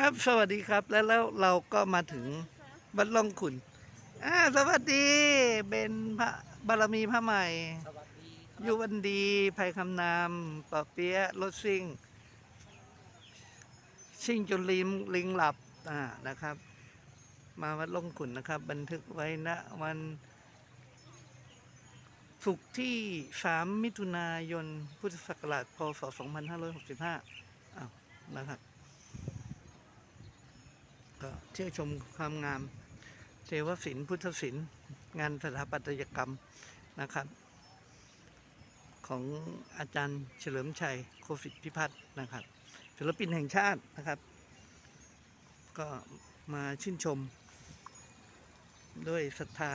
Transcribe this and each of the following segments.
ครับ สวัสดีครับ แล้วแล้วเราก็มาถึงวัดล่องขุนอ่าสวัสดี เป็นพระบารมีพระใหม่สวัสดีอยุวันดีภัยคำนามปอเปียะรถซิ่ง ซิ่งจนลิมลิงหลับอ่านะครับ มาวัดล่องขุนนะครับ บันทึกไว้ณวันศุกร์ที่ 3 มิถุนายน พุทธศักราช พศ 2565อ้าวนะครับ ก็เที่ยวชมความงามเทวศิลป์พุทธศิลป์งานสถาปัตยกรรมนะครับ ของอาจารย์เฉลิมชัยโคสิทธิพิพัฒน์นะครับศิลปินแห่งชาตินะครับ ก็มาชื่นชม ด้วยศรัทธา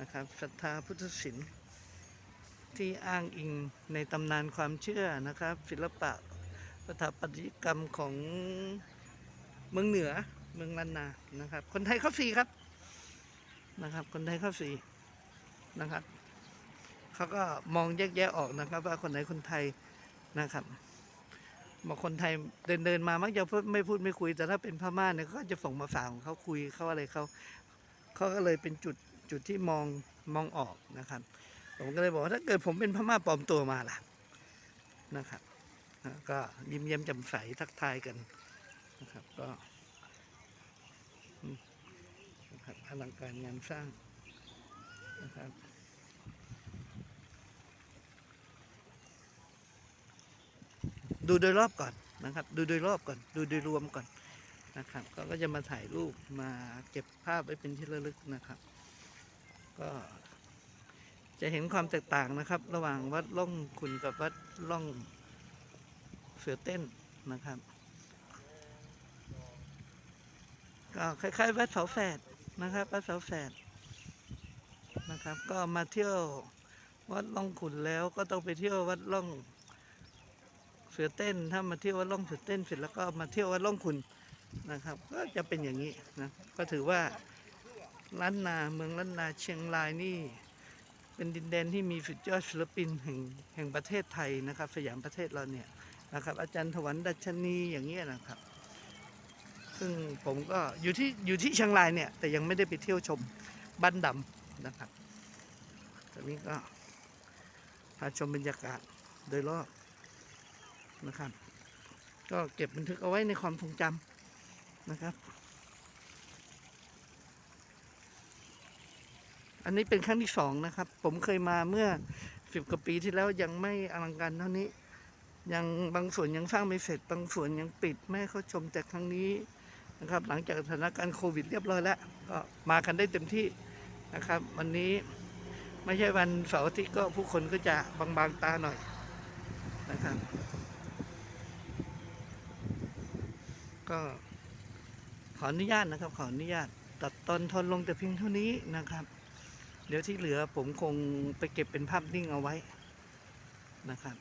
นะครับศรัทธาพุทธศิลป์ที่อ้างอิงในตำนานความเชื่อนะครับ ศิลปะสถาปัตยกรรมของเมืองเหนือ เมืองลันนานะครับ คนไทยเข้าฟรีครับนะครับ คนไทยเข้าฟรีนะครับเขาก็มองแยกแยะออกนะครับ ว่าคนไหนคนไทยนะครับบอกคนไทยเดินเดินมามักจะพูดไม่พูดไม่คุย แต่ถ้าเป็นพม่าเนี่ยก็จะส่งมาฝากของเขาคุยเขาอะไรเขาเขาก็เลยเป็นจุดจุดที่มองมองออกนะครับ ผมก็เลยบอกถ้าเกิดผมเป็นพม่าปลอมตัวมาล่ะนะครับก็ยิ้มเย้มจ่มใสทักทายกันนะครับก็ นะครับอลังการงานสร้างนะครับดูโดยรอบก่อนนะครับ ดูโดยรอบก่อน ดูโดยรวมก่อนนะครับ ก็ก็จะมาถ่ายรูปมาเก็บภาพไว้เป็นที่ระลึกนะครับ ก็จะเห็นความแตกต่างนะครับ ระหว่างวัดล่องขุนกับวัดล่องเสือเต้นนะครับ ก็คล้ายๆวัดเสาแฝด นะครับวัดเสาแฝดนะครับ ก็มาเที่ยววัดล่องขุนแล้วก็ต้องไปเที่ยววัดล่องเสือเต้น ถ้ามาเที่ยววัดล่องเสือเต้นเสร็จแล้วก็มาเที่ยววัดล่องขุนนะครับ ก็จะเป็นอย่างนี้นะก็ถือว่าล้านนาเมืองล้านนาเชียงรายนี่ เป็นดินแดนที่มีสุดยอดศิลปินแห่งแห่งประเทศไทยนะครับ สยามประเทศเราเนี่ยนะครับ อาจารย์ถวันดัชนีอย่างเงี้ยนะครับ ซึ่งผมก็อยู่ที่อยู่ที่เชียงรายเนี่ย แต่ยังไม่ได้ไปเที่ยวชมบ้านดำนะครับตอนนี้ก็พาชมบรรยากาศโดยรอบนะครับ ก็เก็บบันทึกเอาไว้ในความทรงจำนะครับ อันนี้เป็นครั้งที่สองนะครับ ผมเคยมาเมื่อสิบกว่าปีที่แล้วยังไม่อลังการเท่านี้ยังบางส่วนยังสร้างไม่เสร็จ บางส่วนยังปิดไม่ให้เขาชมแต่ครั้งนี้ นะครับ หลังจากสถานการณ์โควิดเรียบร้อยแล้ว ก็มากันได้เต็มที่นะครับ วันนี้ไม่ใช่วันเสาร์อาทิตย์ก็ผู้คนก็จะบางๆตาหน่อยนะครับ ก็ขออนุญาตนะครับ ขออนุญาตตัดตอนทนลงแต่เพียงเท่านี้นะครับ เดี๋ยวที่เหลือผมคงไปเก็บเป็นภาพนิ่งเอาไว้นะครับ